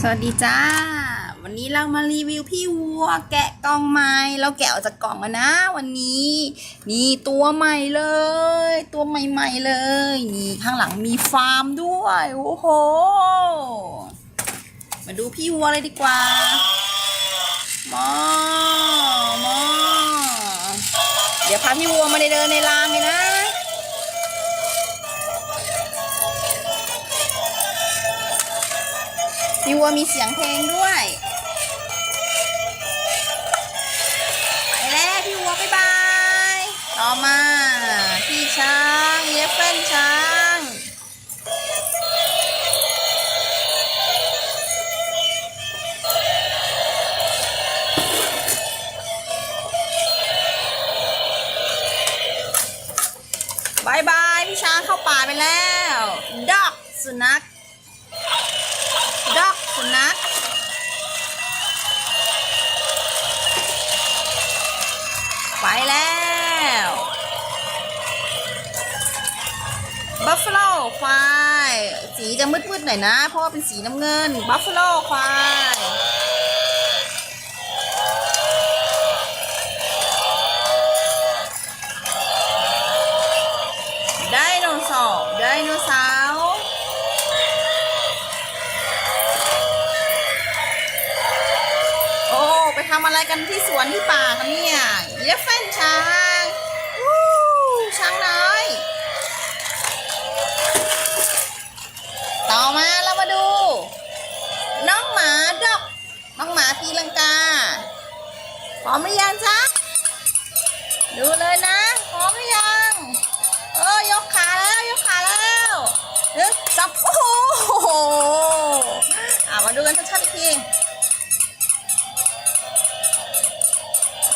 สวัสดีจ้า วันนี้เรามารีวิวพี่วัว แกะกล่องใหม่เราแกะออกจากกล่องแล้วนะ วันนี้ นี่ตัวใหม่เลย ตัวใหม่ๆเลย นี่ข้างหลังมีฟาร์มด้วยโอ้โห มาดูพี่วัวเลยดีกว่ามอมอเดี๋ยวพาพี่วัวมาเดินในรางเลยนะ พี่วัวมีเสียงเพลงด้วยไปแล้วพี่วัวบ๊ายบาย ต่อมา พี่ช้างเยฟเฟนช้างบายบาย พี่ช้างเข้าป่าไปแล้ว ดอกสุนัข ควาย สีจะมืดๆหน่อยนะ เพราะว่าเป็นสีน้ำเงินบัฟฟ a ลควายไดโนเสาร์ไดโนเสาร์โอ้ ไปทำอะไรกันที่สวนที่ป่ากันเนี่ยเยฟเฟนช้า พร้อมหรือยังจ๊ะดูเลยนะพร้อมหรือยังเออยกขาแล้วยกขาแล้วหนึ่งสองโอ้โหอะมาดูกันชัดๆอีกที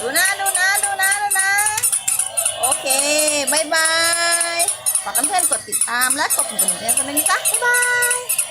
ดูนะดูนะดูนะดูนะโอเคบายบายฝากเพื่อนๆกดติดตามและกดปุ่มกระดิ่งแจ้งเตือนด้วยนะจ๊ะบ๊ายบาย